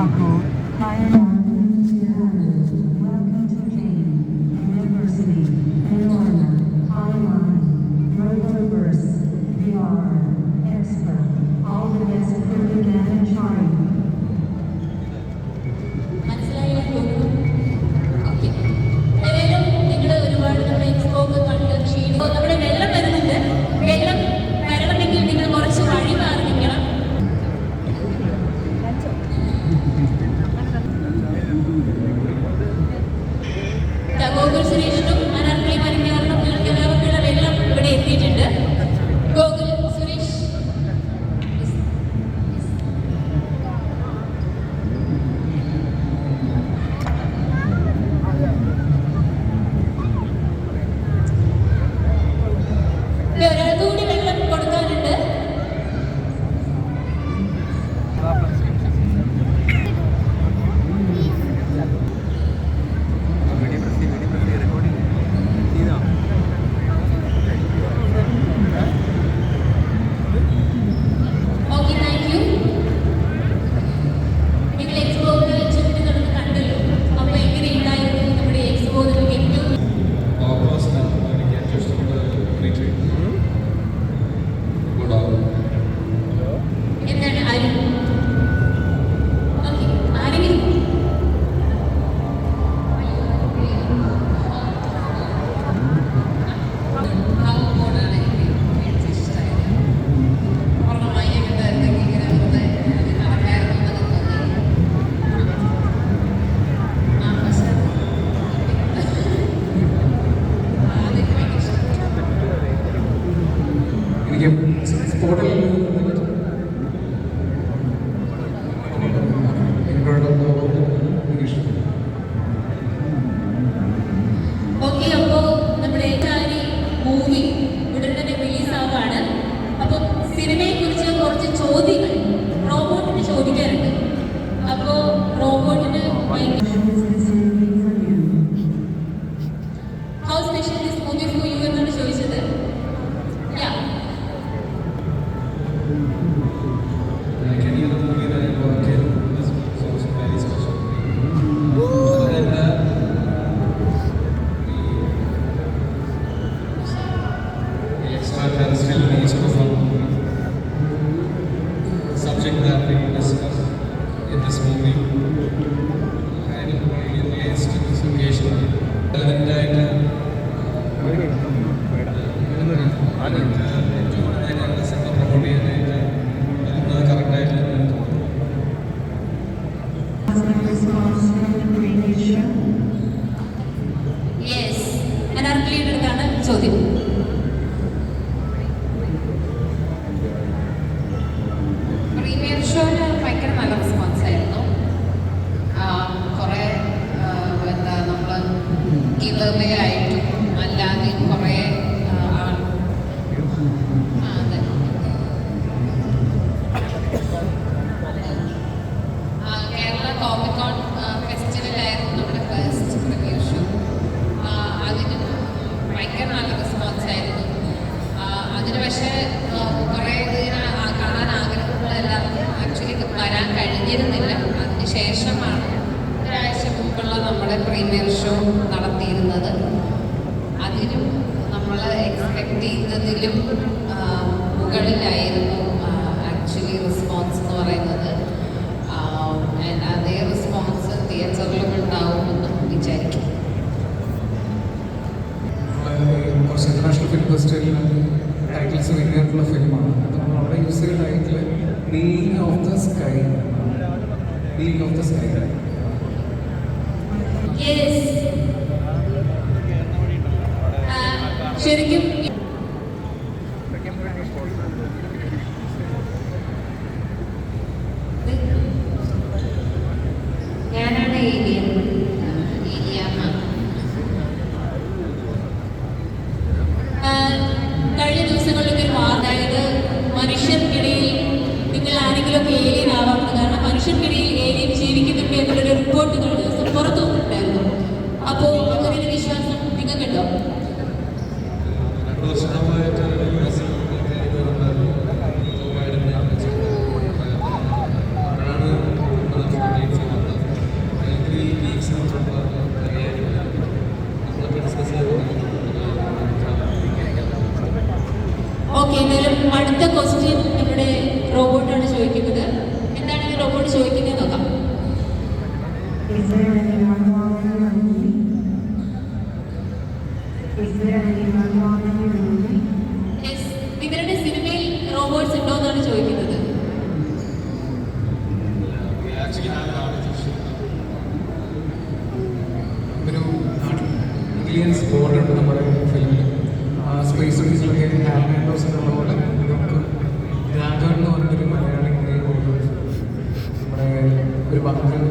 Oh. Ogur's സ്കൂളിൽ ചോദ്യങ്ങൾ. റോബോട്ടിന് ചോദിക്കാറുണ്ട് അപ്പോ റോബോട്ടിന് ചോദ്യം. നമ്മുടെ പ്രീമിയർ ഷോ നടത്തിയിരുന്നത്. അതിലും നമ്മൾ എക്സ്പെക്ട് ചെയ്യുന്നതിലും മുകളിലായിരുന്നു ആക്ച്വലി റെസ്പോൺസ് എന്ന് പറയുന്നത്. അതേ റെസ്പോൺസ് തിയേറ്ററിലും ഉണ്ടാവുമെന്ന് വിചാരിക്കും. കുറച്ച് ഇന്റർനാഷണൽ ഫിലിം ഫെസ്റ്റിവലിൽ ടൈറ്റിൽസ് വിന്നിയിട്ടുള്ള ഫിലിമാണ് അപ്പോൾ നമ്മൾ അവിടെ യൂസ് ചെയ്ത ടൈറ്റിൽ നീ ഓഫ് ദ സ്കൈ നീ ഓഫ് ദ സ്കൈ ശരിക്കും വാർത്ത അതായത് മനുഷ്യർക്കിടയിൽ നിങ്ങൾ ആരെങ്കിലും ഏലിയനാവാം കാരണം മനുഷ്യർക്കിടയിൽ എന്തായാലും അടുത്ത ക്വസ്റ്റ്യൻ നമ്മുടെ റോബോട്ടാണ് ചോദിക്കുന്നത്. എന്താണ് ഈ റോബോട്ട് ചോദിക്കുന്നത് നോക്കാം. നിങ്ങളുടെ സിനിമയിൽ റോബോട്ട്സ് ഉണ്ടോ എന്നാണ് ചോദിക്കുന്നത്. ഒരു ഇലിയൻസ് ബോർഡുണ്ട് നമ്മുടെ ഫിലിമിൽ സ്പേസ് ഓഫീസിലൊക്കെ ഒരു ബങ്കർ